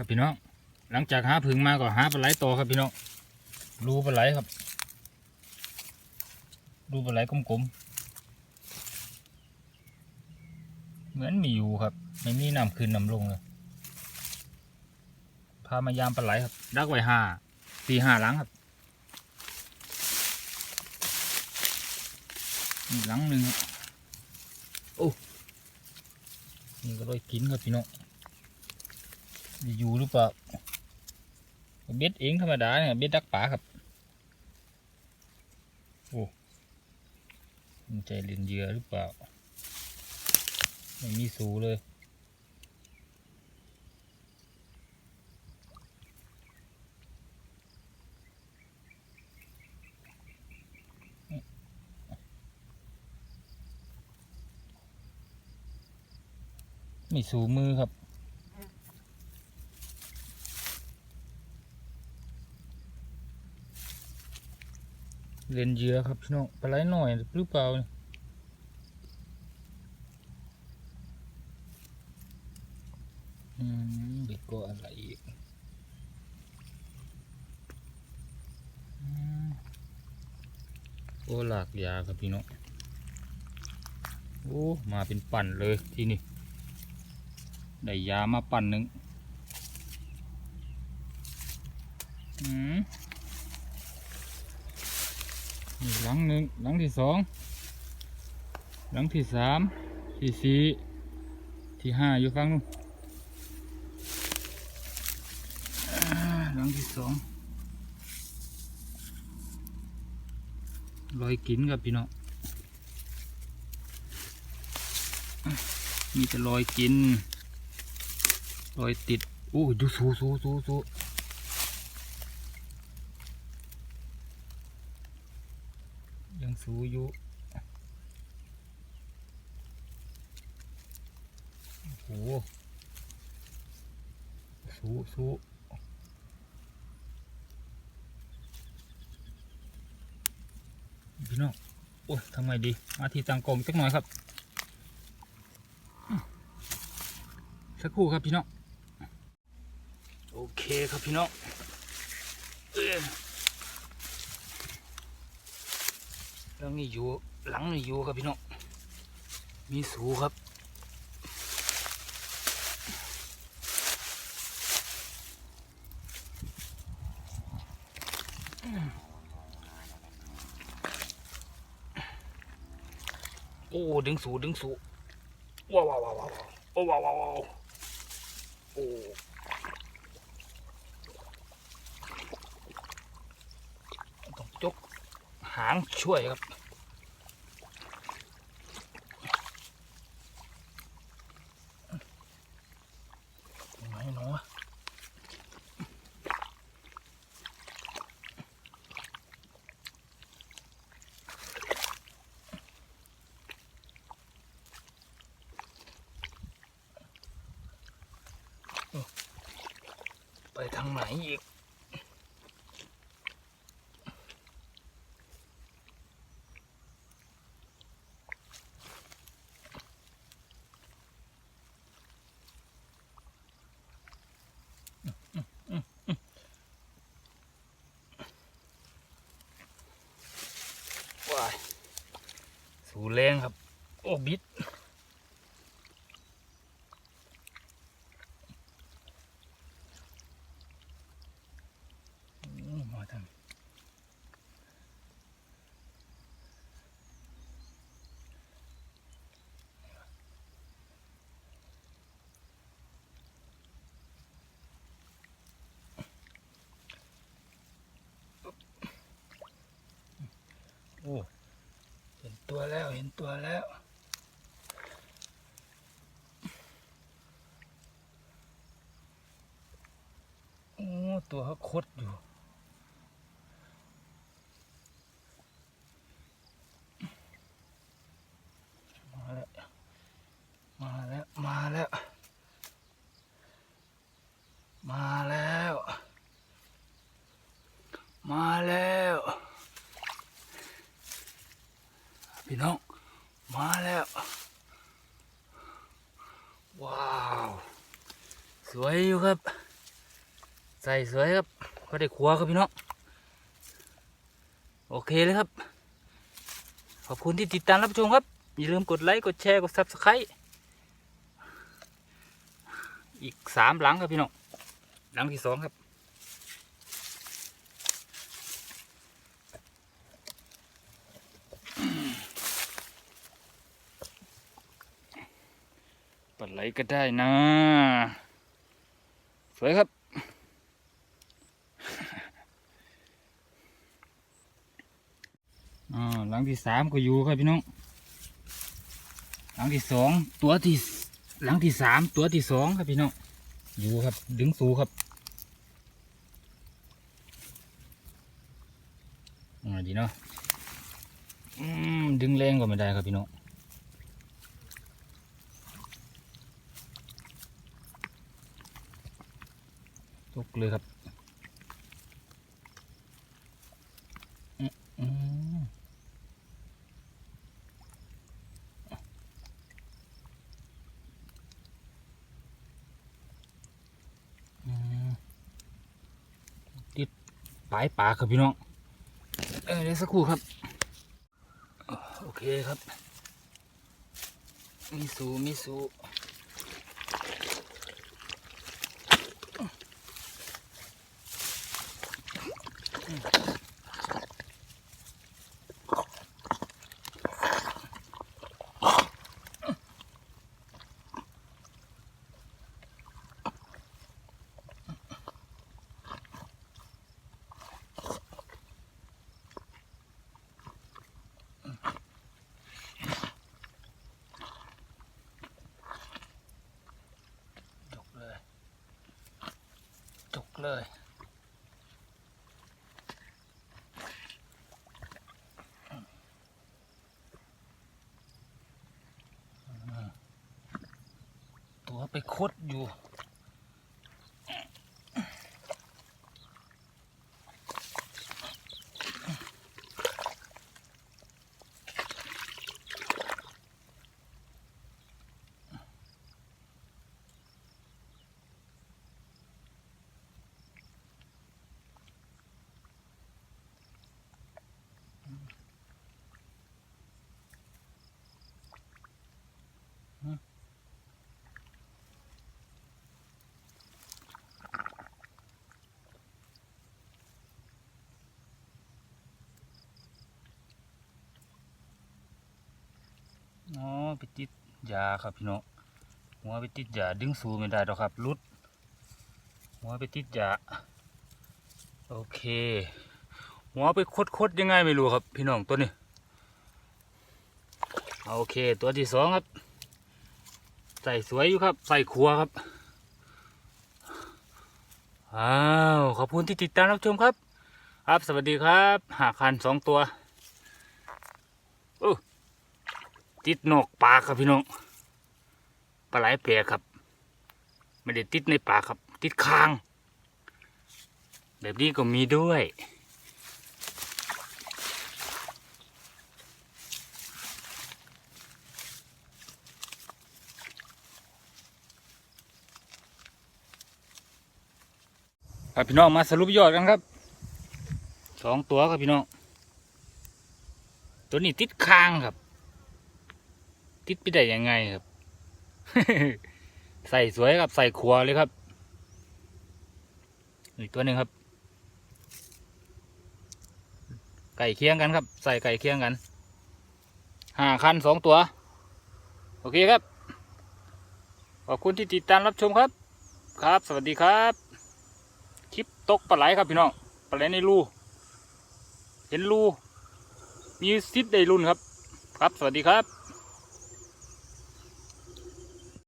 ครับพี่น้องหลังจากหาผึ่งมาก็หาปลาไหลต่อครับพี่น้องรูปลาไหลครับรูปลาไหลกลมๆเหมือนมีอยู่ครับ ไม่มีน้ำขึ้นน้ำลงเลยพามายามปลาไหลครับดักไว้ห้าสี่ห้าหลังครับอีกหลังหนึ่งโอ้นี่ก็เลยกินครับพี่น้อง อยู่หรือเปล่าเบ็ดเองธรรมดาเนี่ยเบ็ดดักป่าครับโอ้มันใจเล่นเยื่อหรือเปล่า ไม่มีสูเลยไม่สูมือครับ เลนเยือครับพี่น้องปลาไหลหน่อยหรือเปล่านี่อืมเบ็ดก็อะไรอีกโอ้หลากยาครับพี่น้องโอ้มาเป็นปั่นเลยที่นี่ได้ยามาปั่นหนึ่งอืม หลังหนึ่งหลังที่สองหลังที่สามที่สี่ที่ห้าอยู่ฝั่งนู้นหลังที่สองลอยกินกับพี่น้องอะมีแต่ลอยกินรอยติดโอ้ยดูสูสูสูสู ยังสูอยู่โอ้โหสูสูพี่น้องโอ้ยทำไงดี มาที่ตังกลมสักหน่อยครับ สักครู่ครับพี่น้อง โอเคครับพี่น้อง เอ้ยหลังนี่อยู่หลังนี่อยู่ครับพี่น้องมีสูครับโอ้ดึงสูดึงสูว้าวว้าวว้าวว้าวว้าวว้าวว้าวโอ้ต้องจก หางช่วยครับไหนหนูไปทางไหนอีก สูแรงครับ โอ้บิด อืมมาทางโอ้เห็น ตัวแล้วเห็นตัวแล้ว โอ้ ตัวเขาคดอยู่ มาแล้ว มาแล้ว มาแล้ว มาแล้ว มาแล้ว พี่น้อง มาแล้ว ว้าว สวยอยู่ครับ ใส่สวยครับ ก็ได้ครัวครับพี่น้อง โอเคเลยครับ ขอบคุณที่ติดตามรับชมครับ อย่าลืมกดไลค์ กดแชร์ กด subscribe อีกสามหลังครับพี่น้อง หลังที่สองครับปัดไหลก็ได้นะ สวยครับ อ่าหลังที่สามก็อยู่ครับพี่น้อง หลังที่สองตัวที่หลังที่สามตัวที่สองครับพี่น้องอยู่ครับ ดึงสูครับอ่าดีเนาะดึงแรงก็ไม่ได้ครับพี่น้องตกเลยครับอืมอืม อืมติด ปลายปากครับพี่น้อง เออเดี๋ยวสักครู่ครับ โอเคครับมีสูมีสูจ เลย ตัวไปคดอยู่ อ๋อ ไปติดยาครับพี่น้องหัวไปติดยาดึงสูไม่ได้หรอกครับรุดหัวไปติดยาโอเคหัวไปคดคดๆยังไงไม่รู้ครับ พี่น้องตัวนี้โอเค ตัวที่สองครับ ใส่สวยอยู่ครับ ใส่ครัวครับอ้าวขอบคุณที่ติดตามรับชมครับ ครับสวัสดีครับหาคันสองตัวโอ้ ติดนอกปากครับพี่น้องปลาไหลแปลกครับ ไม่ได้ติดในปากครับ ติดคาง แบบนี้ก็มีด้วยครับพี่น้องมาสรุปยอดกันครับสองตัวครับพี่น้องตัวนี้ติดคางครับ ติดไปได้ยังไงครับ ใส่สวยครับใส่ครัวเลยครับ อีกตัวหนึ่งครับ ไก่เคียงกันครับ ใส่ไก่เคียงกันห้าคันสองตัว โอเคครับ ขอบคุณที่ติดตามรับชมครับ ครับ สวัสดีครับ คลิปตกปลาไหลครับพี่น้องปลาไหลในรูเห็นรูมีซิดได้รุ่นครับ ครับ สวัสดีครับ